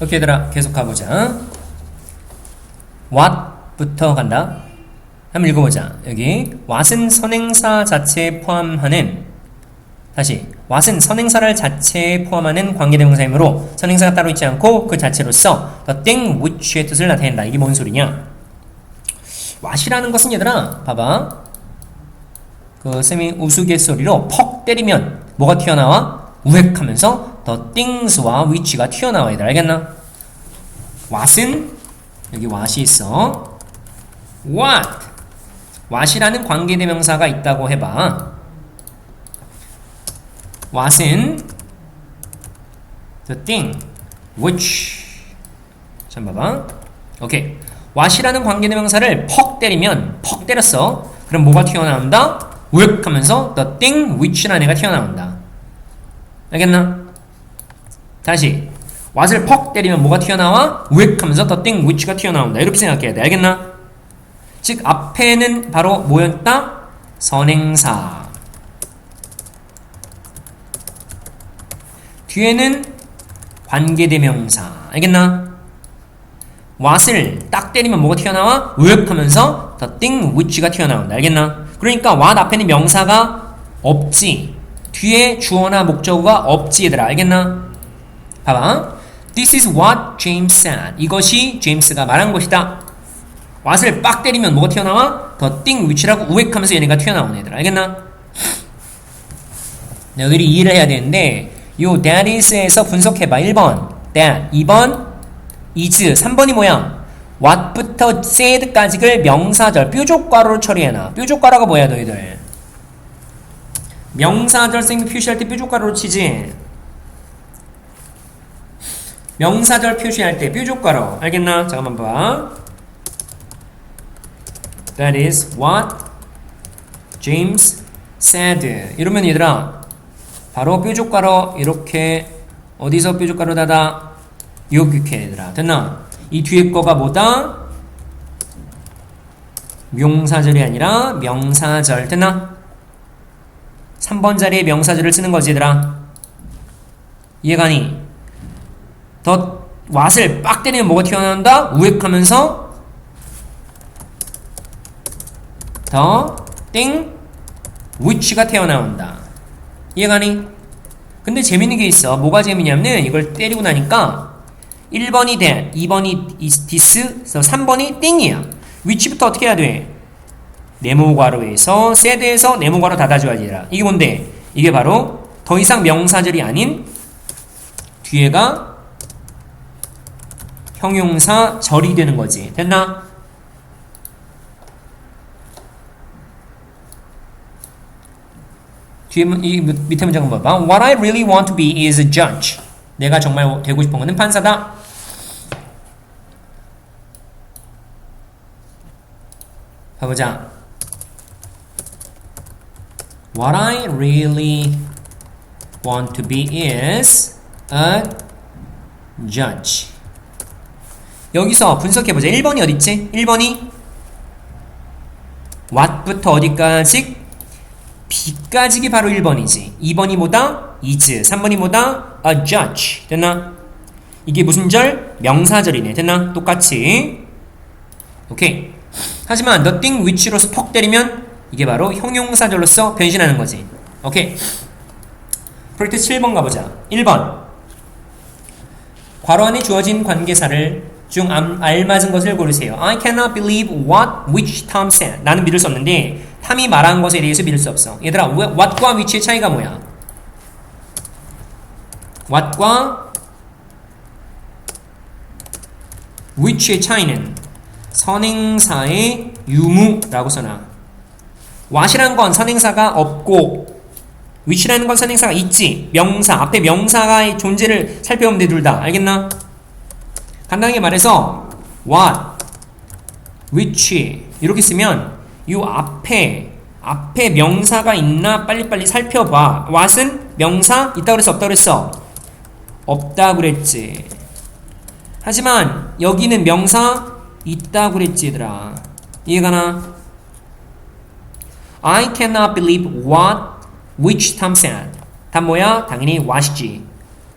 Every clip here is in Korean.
오케이 얘들아 계속 가보자. what부터 간다. 한번 읽어보자. 여기 what은 선행사 자체에 포함하는 다시 what은 선행사를 자체에 포함하는 관계대명사이므로 선행사가 따로 있지 않고 그 자체로서 the thing which의 뜻을 나타낸다. 이게 뭔 소리냐? what이라는 것은 얘들아 봐봐. 그 쌤이 우스갯소리로 퍽 때리면 뭐가 튀어나와? 우획하면서 the things와 which가 튀어나와 얘들 알겠나? what은? 여기 what이 있어. what? what이라는 관계대명사가 있다고 해봐. what은 the thing which. 자 봐봐. 오케이. what이라는 관계대명사를 퍽 때리면 퍽 때렸어. 그럼 뭐가 튀어나온다? work 하면서 the thing which라는 애가 튀어나온다. 알겠나? 다시 what을 퍽 때리면 뭐가 튀어나와? work 하면서 the thing which가 튀어나온다 이렇게 생각해야 돼 알겠나? 즉 앞에는 바로 뭐였다? 선행사 뒤에는 관계대명사 알겠나? what을 딱 때리면 뭐가 튀어나와? work 하면서 the thing which가 튀어나온다 알겠나? 그러니까 what 앞에는 명사가 없지 뒤에 주어나 목적어가 없지 얘들아 알겠나? 봐봐. This is what James said. 이것이 제임스가 말한 것이다. what을 빡 때리면 뭐가 튀어나와? the thing which라고 우획하면서 얘네가 튀어나오는 애들. 알겠나? 너희들이 이해를 해야 되는데 요 that is에서 분석해봐. 1번. that. 2번. is. 3번이 뭐야? what부터 said까지를 명사절 뾰족괄호로 처리해놔. 뾰족괄호가 뭐야 너희들? 명사절 생 표시할 때 뾰족괄호로 치지 명사절 표시할 때 뾰족괄호 알겠나? 잠깐만 봐 That is what James said 이러면 얘들아 바로 뾰족괄호 이렇게 어디서 뾰족괄호 닫아 이렇게 얘들아 됐나? 이 뒤에 거가 뭐다? 명사절이 아니라 명사절 됐나? 3번 자리에 명사절을 쓰는 거지 얘들아 이해가니? 더 왓을 빡 때리면 뭐가 튀어나온다? 우획하면서 더 띵, which가 튀어나온다 이해가니? 근데 재밌는 게 있어 뭐가 재밌냐면 이걸 때리고 나니까 1번이 that, 2번이 is this, 3번이 띵이야 which부터 어떻게 해야 돼? 네모괄호에서 세드에서 네모괄호 닫아줘야지 라 이게 뭔데? 이게 바로 더 이상 명사절이 아닌 뒤에가 형용사 절이 되는 거지 됐나? 뒤에 문- 이 밑에 문장 봐봐 What I really want to be is a judge 내가 정말 되고 싶은 것은 판사다 봐보자 What I really want to be is a judge. 여기서 분석해보자. 1번이 어딨지? 1번이 what부터 어디까지? B까지가 바로 1번이지. 2번이 뭐다? is. 3번이 뭐다? a judge. 됐나? 이게 무슨 절? 명사절이네. 됐나? 똑같이. 오케이. 하지만 nothing which로서 퍽 때리면 이게 바로 형용사절로서 변신하는 거지. 오케이. 프로젝트 7번 가보자. 1번. 괄호 안에 주어진 관계사를 중 알- 알맞은 것을 고르세요. I cannot believe what which Tom said. 나는 믿을 수 없는데 탐이 말한 것에 대해서 믿을 수 없어. 얘들아, 왜- what과 which의 차이가 뭐야? what과 which의 차이는 선행사의 유무라고 써놔. what이란 건 선행사가 없고 which라는 건 선행사가 있지 명사 앞에 명사의 존재를 살펴보면 돼 둘 다 알겠나? 간단하게 말해서 what, which 이렇게 쓰면 이 앞에 앞에 명사가 있나 빨리빨리 살펴봐 what은 명사 있다 그랬어 없다 그랬어 없다 그랬지 하지만 여기는 명사 있다 그랬지 얘들아 이해가나? I cannot believe what which Tom said. 답 뭐야? 당연히 what이지.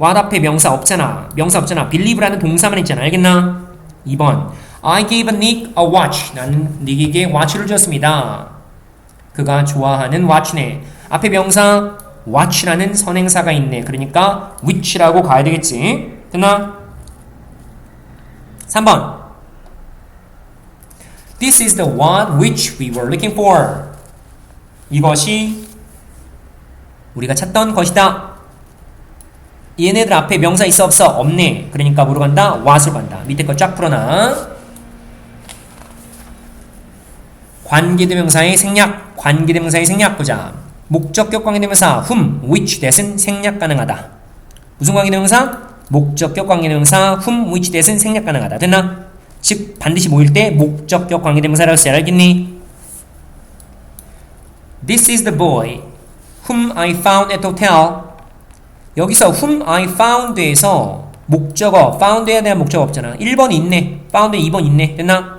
What 앞에 명사 없잖아. 명사 없잖아. believe라는 동사만 있잖아. 알겠나? 2 번. I gave Nick a watch. 나는 닉에게 watch를 줬습니다. 그가 좋아하는 watch네. 앞에 명사 watch라는 선행사가 있네. 그러니까 which라고 가야 되겠지. 됐나? 3번. This is the what which we were looking for. 이것이 우리가 찾던 것이다. 얘네들 앞에 명사 있어 없어? 없네. 그러니까 뭐로 간다? what으로 간다. 밑에 거 쫙 풀어놔. 관계대명사의 생략, 관계대명사의 생략 보자. 목적격 관계대명사 whom, which that은 생략 가능하다. 무슨 관계대명사? 목적격 관계대명사 whom, which that은 생략 가능하다. 됐나? 즉 반드시 모일 때 목적격 관계대명사라고 써야 알겠니? This is the boy whom I found at hotel. 여기서 whom I found에서 목적어, found에 대한 목적어 없잖아. 1번 있네. found에 2번 있네. 됐나?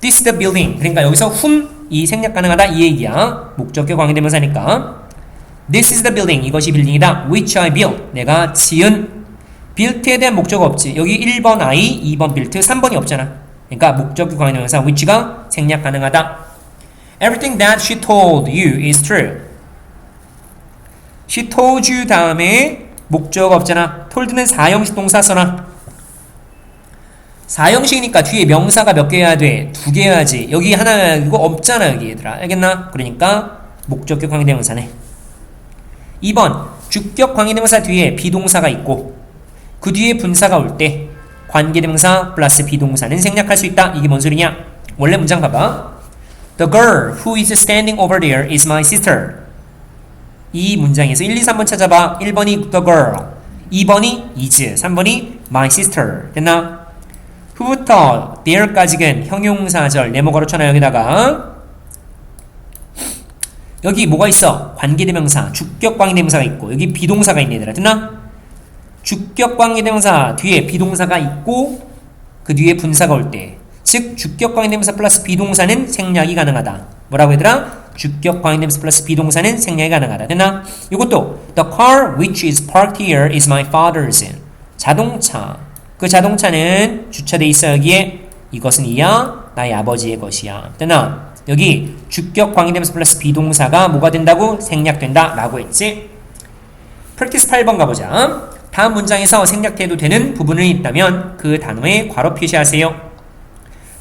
This is the building. 그러니까 여기서 whom 이 생략 가능하다 이 얘기야. 목적격 관계대명사니까. This is the building. 이것이 빌딩이다. Which I built. 내가 지은 built에 대한 목적어 없지. 여기 1번 I, 2번 built, 3번이 없잖아. 그러니까 목적격 관계대명사 which가 생략 가능하다. Everything that she told you is true. She told you 다음에 목적어 없잖아. told는 4형식 동사 써놔. 4형식이니까 뒤에 명사가 몇 개 해야 돼? 두 개 해야지. 여기 하나 이거 없잖아 여기 얘들아. 알겠나? 그러니까 목적격 관계대명사네. 2번 주격 관계대명사 뒤에 비동사가 있고 그 뒤에 분사가 올 때 관계대명사 플러스 비동사는 생략할 수 있다. 이게 뭔 소리냐? 원래 문장 봐봐. The girl who is standing over there is my sister. 이 문장에서 1, 2, 3번 찾아봐. 1번이 the girl, 2번이 is, 3번이 my sister. 됐나? 후부터 there까지는 형용사절 네모가로 쳐놔 여기다가 여기 뭐가 있어? 관계대명사, 주격 관계대명사가 있고 여기 비동사가 있네 얘들아. 됐나? 주격 관계대명사 뒤에 비동사가 있고 그 뒤에 분사가 올 때 즉 주격 관계대명사 플러스 비동사는 생략이 가능하다. 뭐라고 얘들아? 주격 관계대명사 플러스 비동사는 생략이 가능하다. 됐나? 이것도 the car which is parked here is my father's. 자동차. 그 자동차는 주차돼 있어 여기에 이것은 이야 나의 아버지의 것이야. 됐나? 여기 주격 관계대명사 플러스 비동사가 뭐가 된다고 생략된다 라고 했지. 프랙티스 8번 가보자. 다음 문장에서 생략돼도 되는 부분이 있다면 그 단어에 괄호 표시하세요.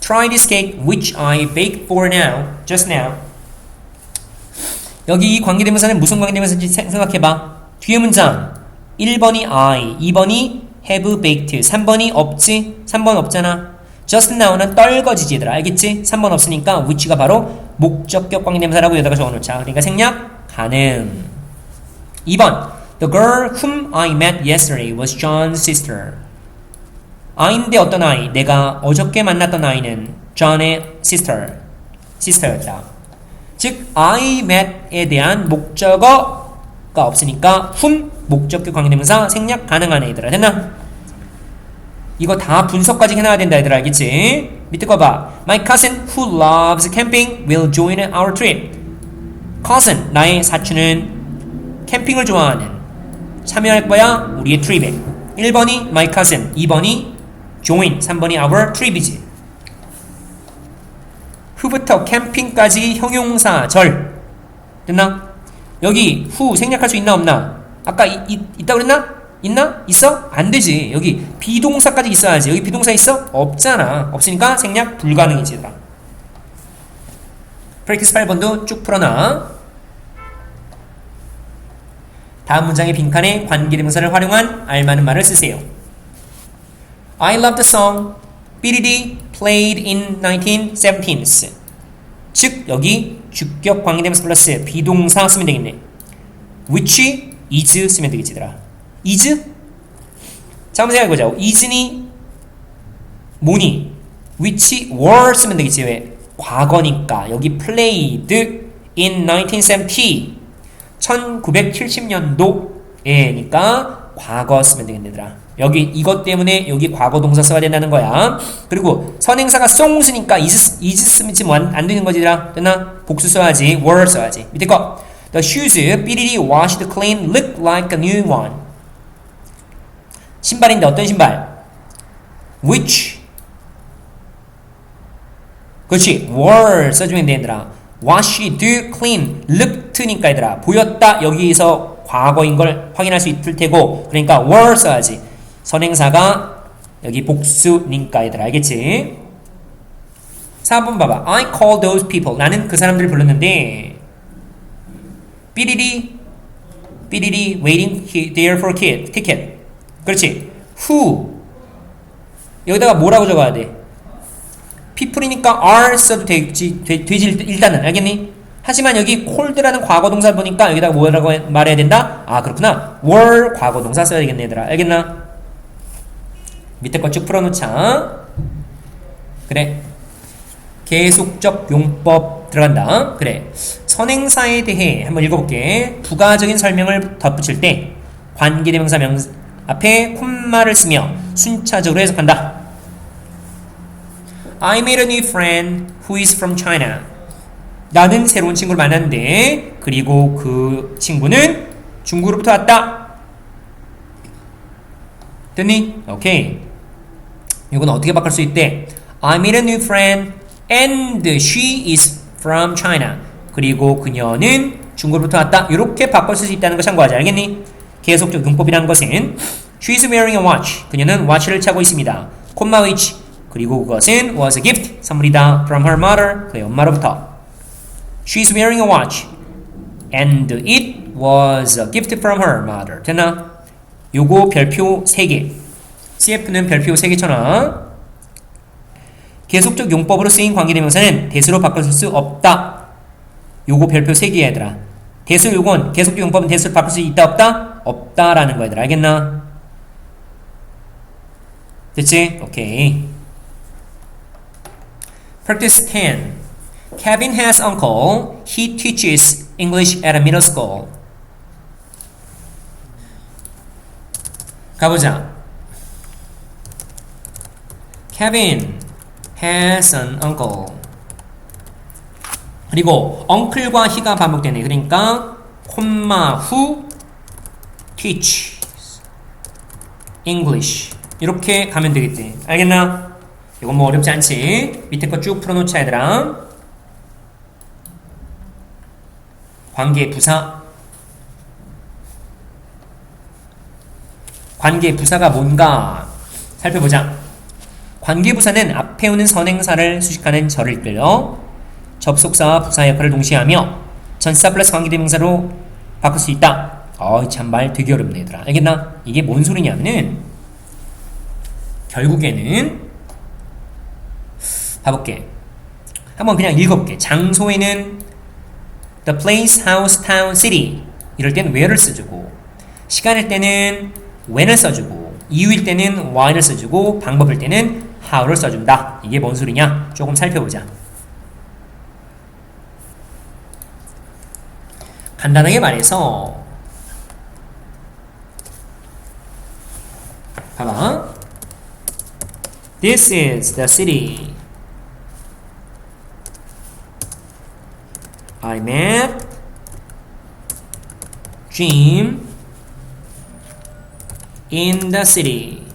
Try this cake which I baked for now, just now. 여기 이 관계대명사는 무슨 관계대명사인지 생각해봐. 뒤에 문장 1번이 I, 2번이 have baked, 3번이 없지? 3번 없잖아. just now는 떨거지지 얘들아 알겠지? 3번 없으니까 which가 바로 목적격 관계대명사라고 여기다가 적어놓자. 그러니까 생략 가능. 2번 The girl whom I met yesterday was John's sister. 아인데 어떤 아이? 내가 어저께 만났던 아이는 John의 sister, sister였다. 즉, I met에 대한 목적어가 없으니까 whom 목적격 관계대명사 생략 가능한 얘들아. 됐나? 이거 다 분석까지 해놔야 된다 얘들아 알겠지? 밑에 거 봐. My cousin who loves camping will join our trip. cousin 나의 사촌은 캠핑을 좋아하는 참여할 거야 우리의 트립에. 1번이 my cousin, 2번이 join, 3번이 our trip이지. 후부터 캠핑까지 형용사 절 됐나? 여기 후 생략할 수 있나 없나? 아까 이, 이, 있다 그랬나? 있나? 있어? 안 되지. 여기 비동사까지 있어야지. 여기 비동사 있어? 없잖아. 없으니까 생략 불가능이지. 프랙티스 8번도 쭉 풀어놔. 다음 문장의 빈칸에 관계대명사를 활용한 알맞은 말을 쓰세요. I love the song BDD played in 1917s. 즉 여기 주격 관계대명사 플러스 비동사 쓰면 되겠네. which is 쓰면 되겠지더라. is? 자 한번 생각해보자. is니 뭐니? which were 쓰면 되겠지. 왜? 과거니까 여기 played in 1970 1970년도에니까 과거 쓰면 되겠네들아. 여기 이것 때문에 여기 과거 동사 써야 된다는 거야. 그리고 선행사가 song스니까 is, is 쓰면 지금 안, 안 되는 거지라. 됐나? 복수 써야지. were 써야지. 밑에 거. The shoes 삐리리 washed clean look like a new one. 신발인데 어떤 신발? which 그렇지 were 써주면 돼 얘들아 wash, do, clean, looked니까 얘들아 보였다 여기서 과거인 걸 확인할 수 있을 테고 그러니까 were 써야지. 선행사가 여기 복수니까 얘들아 알겠지? 4번 봐봐. I called those people. 나는 그 사람들을 불렀는데 삐리리 삐리리 waiting he- there for kid, ticket. 그렇지. who? 여기다가 뭐라고 적어야 돼? people이니까 are 써도 되지, 되, 되지 일단은. 알겠니? 하지만 여기 cold라는 과거 동사 보니까 여기다가 뭐라고 해- 말해야 된다? 아 그렇구나. were 과거 동사 써야 되겠네 얘들아. 알겠나? 밑에 거 쭉 풀어놓자. 그래. 계속적 용법 들어간다. 그래. 선행사에 대해 한번 읽어볼게. 부가적인 설명을 덧붙일 때 관계대명사 명 앞에 콤마를 쓰며 순차적으로 해석한다. I made a new friend who is from China. 나는 새로운 친구를 만났는데 그리고 그 친구는 중국으로부터 왔다. 됐니? 오케이. 이건 어떻게 바꿀 수 있대? I made a new friend and she is from China. 그리고 그녀는 중국으로부터 왔다. 이렇게 바꿀 수 있다는 거 참고하자. 알겠니? 계속적 용법이라는 것은 She is wearing a watch. 그녀는 watch를 차고 있습니다. 콤마 which. 그리고 그것은 was a gift. 선물이다. From her mother. 그의 엄마로부터. She is wearing a watch. And it was a gift from her mother. 됐나? 요거 별표 3개. CF는 별표 3개 쳐놔. 계속적 용법으로 쓰인 관계대명사는 대수로 바꿀 수 없다. 요거 별표 3개 얘들아. 대수 요건 계속적 용법은 대수로 바꿀 수 있다 없다? 없다라는 거 얘들아. 알겠나? 됐지? 오케이. Practice 10. Kevin has uncle. He teaches English at a middle school. 가보자. Kevin has an uncle. 그리고 uncle과 he가 반복되네. 그러니까 콤마 후 teach English 이렇게 가면 되겠지. 알겠나? 이건 뭐 어렵지 않지? 밑에 거 쭉 풀어놓자 얘들아. 관계 부사 관계 부사가 뭔가 살펴보자. 관계 부사는 앞에 오는 선행사를 수식하는 절을 이끌어 접속사와 부사 역할을 동시에 하며 전사 플러스 관계대명사로 바꿀 수 있다. 어이 참말 되게 어렵네 얘들아. 알겠나? 이게 뭔 소리냐면은 결국에는 봐볼게. 한번 그냥 읽어볼게. 장소에는 the place, house, town, city 이럴 땐 where를 써주고 시간일 때는 when을 써주고 이유일 때는 why를 써주고 방법일 때는 how를 써준다. 이게 뭔 소리냐? 조금 살펴보자. 간단하게 말해서 봐봐. This is the city. I met Jim in the city.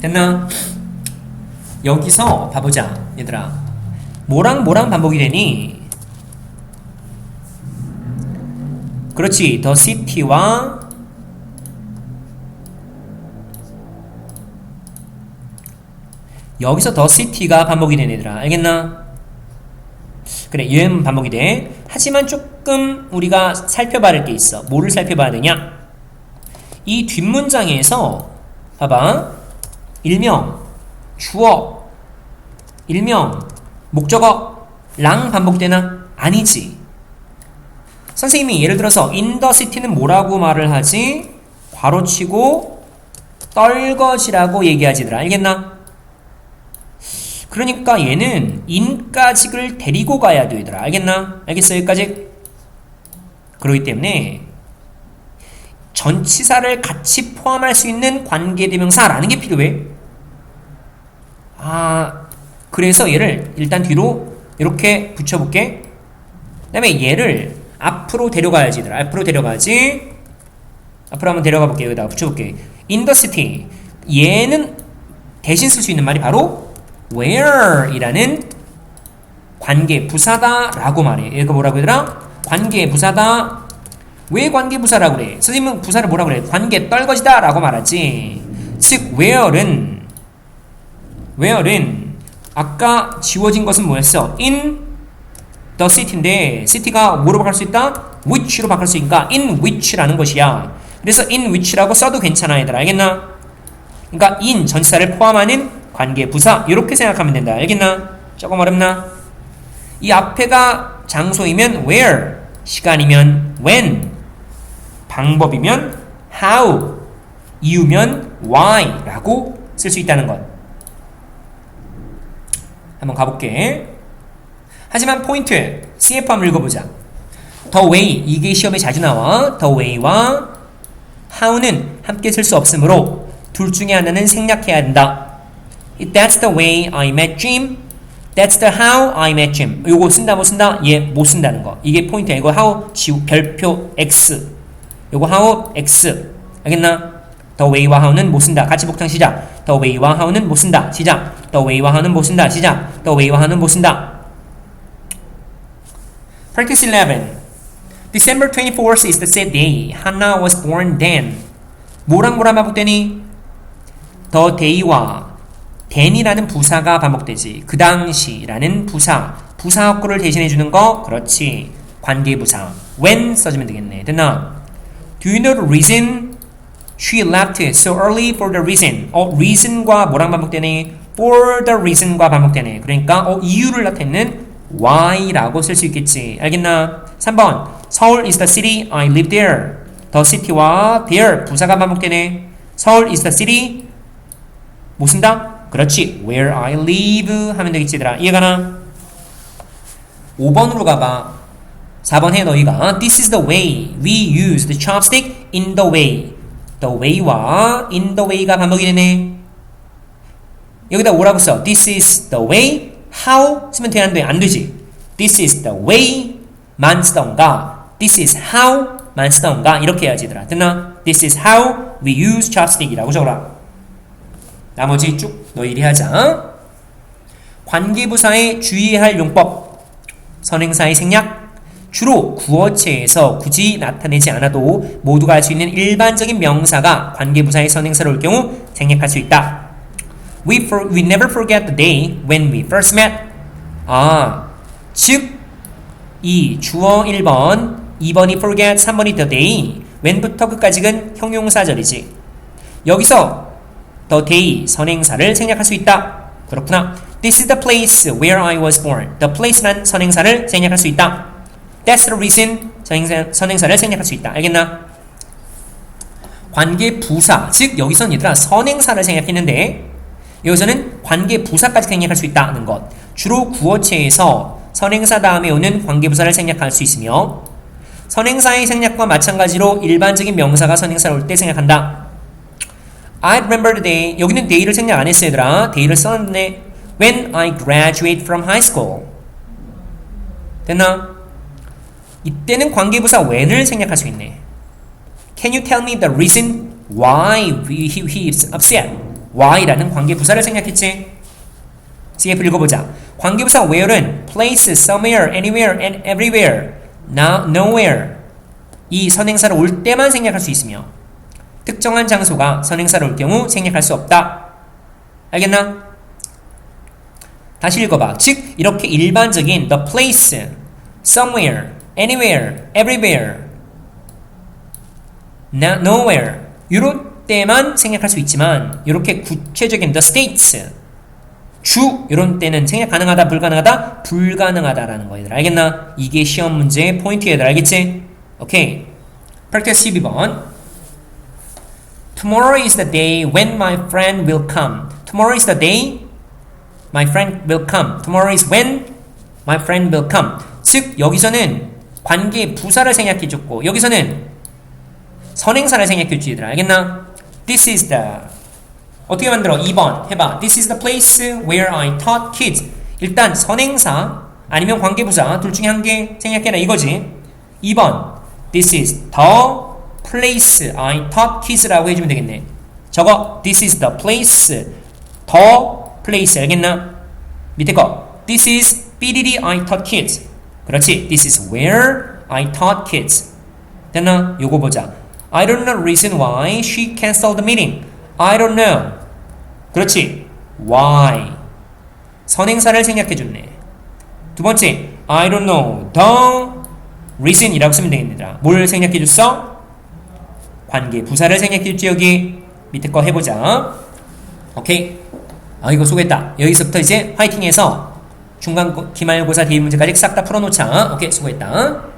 됐나? 여기서 봐보자, 얘들아. 뭐랑 뭐랑 반복이 되니? 그렇지, the city와 여기서 더 시티가 반복이 되는 얘들아. 알겠나? 그래 얘는 반복이 돼. 하지만 조금 우리가 살펴봐야 할게 있어. 뭐를 살펴봐야 되냐? 이 뒷문장에서 봐봐. 일명 주어. 일명 목적어. 랑 반복되나? 아니지. 선생님이 예를 들어서 city는 뭐라고 말을 하지? 괄호치고 떨거지라고 얘기하지더라 알겠나? 그러니까 얘는 인까지를 데리고 가야 되더라. 알겠나? 알겠어? 여기까지? 그렇기 때문에 전치사를 같이 포함할 수 있는 관계대명사라는 게 필요해. 아, 그래서 얘를 일단 뒤로 이렇게 붙여볼게. 그 다음에 얘를 앞으로 데려가야지 얘들아 앞으로 데려가야지 앞으로 한번 데려가 볼게요 여기다가 붙여볼게 city 얘는 대신 쓸 수 있는 말이 바로 where 이라는 관계 부사다 라고 말해 얘가 뭐라고 얘들아. 관계 부사다. 왜 관계 부사라고 그래? 선생님은 부사를 뭐라고 그래? 관계 떨거지다 라고 말하지. 즉 where는 where는 아까 지워진 것은 뭐였어? in the city인데 city가 뭐로 바꿀 수 있다? which로 바꿀 수 있으니까 in which라는 것이야. 그래서 in which라고 써도 괜찮아 얘들아. 알겠나? 그러니까 in 전치사를 포함하는 관계 부사 이렇게 생각하면 된다 알겠나? 조금 어렵나? 이 앞에가 장소이면 where 시간이면 when 방법이면 how 이유면 why라고 쓸 수 있다는 것 한번 가볼게 하지만 포인트 CF 한번 읽어보자. The way 이게 시험에 자주 나와. The way와 how는 함께 쓸 수 없으므로 둘 중에 하나는 생략해야 한다. That's the way I met Jim. That's the how I met Jim. 요거 쓴다 못 쓴다? 얘못 쓴다는 거. 이게 포인트야. 이거 how 지우 별표 x. 요거 how x. 알겠나? The way와 how는 못 쓴다. 같이 복장 시작. The way와 how는 못 쓴다. 시작. The way와 how는 못 쓴다. 시작. The way와 how는 못 쓴다. Practice 11. December 24th is the said day. Hannah was born then. 뭐랑 뭐랑 반복되니? the day와 then이라는 부사가 반복되지. 그 당시라는 부사. 부사 어구를 대신해 주는 거. 그렇지. 관계 부사. when 써주면 되겠네. 됐나? Do you know the reason she left so early for the reason? 어, reason과 뭐랑 반복되니? for the reason과 반복되네. 그러니까 어, 이유를 나타내는 why라고 쓸 수 있겠지. 알겠나? 3번. 서울 is the city I live there. the city와 there 부사가 반복되네. 서울 is the city 뭐 쓴다? 그렇지. where I live 하면 되겠지 얘들아. 이해가나? 5번으로 가봐. 4번 해 너희가 This is the way we use the chopstick in the way. the way와 in the way가 반복이 되네. 여기다 뭐라고 써? This is the way how 쓰면 되는데 안 되지. This is the way만 쓰던가 This is how만 쓰던가 이렇게 해야지 얘들아. 됐나? This is how we use chopstick이라고 적어라. 나머지 쭉 너희들이 하자. 관계부사의 주의해야 할 용법. 선행사의 생략. 주로 구어체에서 굳이 나타내지 않아도 모두가 알 수 있는 일반적인 명사가 관계부사의 선행사로 올 경우 생략할 수 있다. We, for, we never forget the day when we first met. 아, 즉, 이 주어 1번, 2번이 forget, 3번이 the day. when부터 끝까지는 형용사절이지. 여기서 the day 선행사를 생략할 수 있다. 그렇구나. This is the place where I was born. The place란 선행사를 생략할 수 있다. That's the reason 선행사, 선행사를 생략할 수 있다. 알겠나? 관계 부사, 즉 여기선 얘들아 선행사를 생략했는데 여기서는 관계 부사까지 생략할 수 있다는 것. 주로 구어체에서 선행사 다음에 오는 관계 부사를 생략할 수 있으며 선행사의 생략과 마찬가지로 일반적인 명사가 선행사로 올때 생략한다. I remember the day. 여기는 day를 생략 안 했어 얘들아. day를 썼는데 when I graduate from high school. 됐나? 이때는 관계부사 when을 생략할 수 있네. Can you tell me the reason why he, he is upset? why라는 관계부사를 생략했지. CF 읽어보자. 관계부사 where은 place, somewhere, anywhere, and everywhere, now, nowhere 이 선행사를 올 때만 생략할 수 있으며 특정한 장소가 선행사를 올 경우 생략할 수 없다. 알겠나? 다시 읽어봐. 즉 이렇게 일반적인 the place, somewhere, anywhere, everywhere, now, nowhere 이럴 때만 생략할 수 있지만 이렇게 구체적인 the states 주 이런 때는 생략 가능하다 불가능하다 불가능하다라는 거 얘들 알겠나? 이게 시험 문제의 포인트 얘들 알겠지? 오케이 practice 12번 Tomorrow is the day when my friend will come. Tomorrow is the day my friend will come. Tomorrow is when my friend will come. 즉 여기서는 관계 부사를 생략해 줬고 여기서는 선행사를 생략해 주지 얘들아 알겠나? This is the 어떻게 만들어? 2번 해봐. This is the place where I taught kids. 일단 선행사 아니면 관계부사 둘 중에 한 개 생략해라 이거지. 2번 This is the place I taught kids라고 해주면 되겠네. 저거 This is the place the place 알겠나? 밑에 거 This is BDD I taught kids 그렇지 This is where I taught kids 됐나? 요거 보자 I don't know reason why she canceled the meeting I don't know 그렇지 why 선행사를 생략해줬네 두 번째 I don't know the reason이라고 쓰면 되겠습니다 뭘 생략해줬어? 관계 부사를 생략해줬지 여기 밑에 거 해보자. 오케이. 아 이거 수고했다. 여기서부터 이제 화이팅해서 중간 기말고사 대입 문제까지 싹 다 풀어놓자. 오케이 수고했다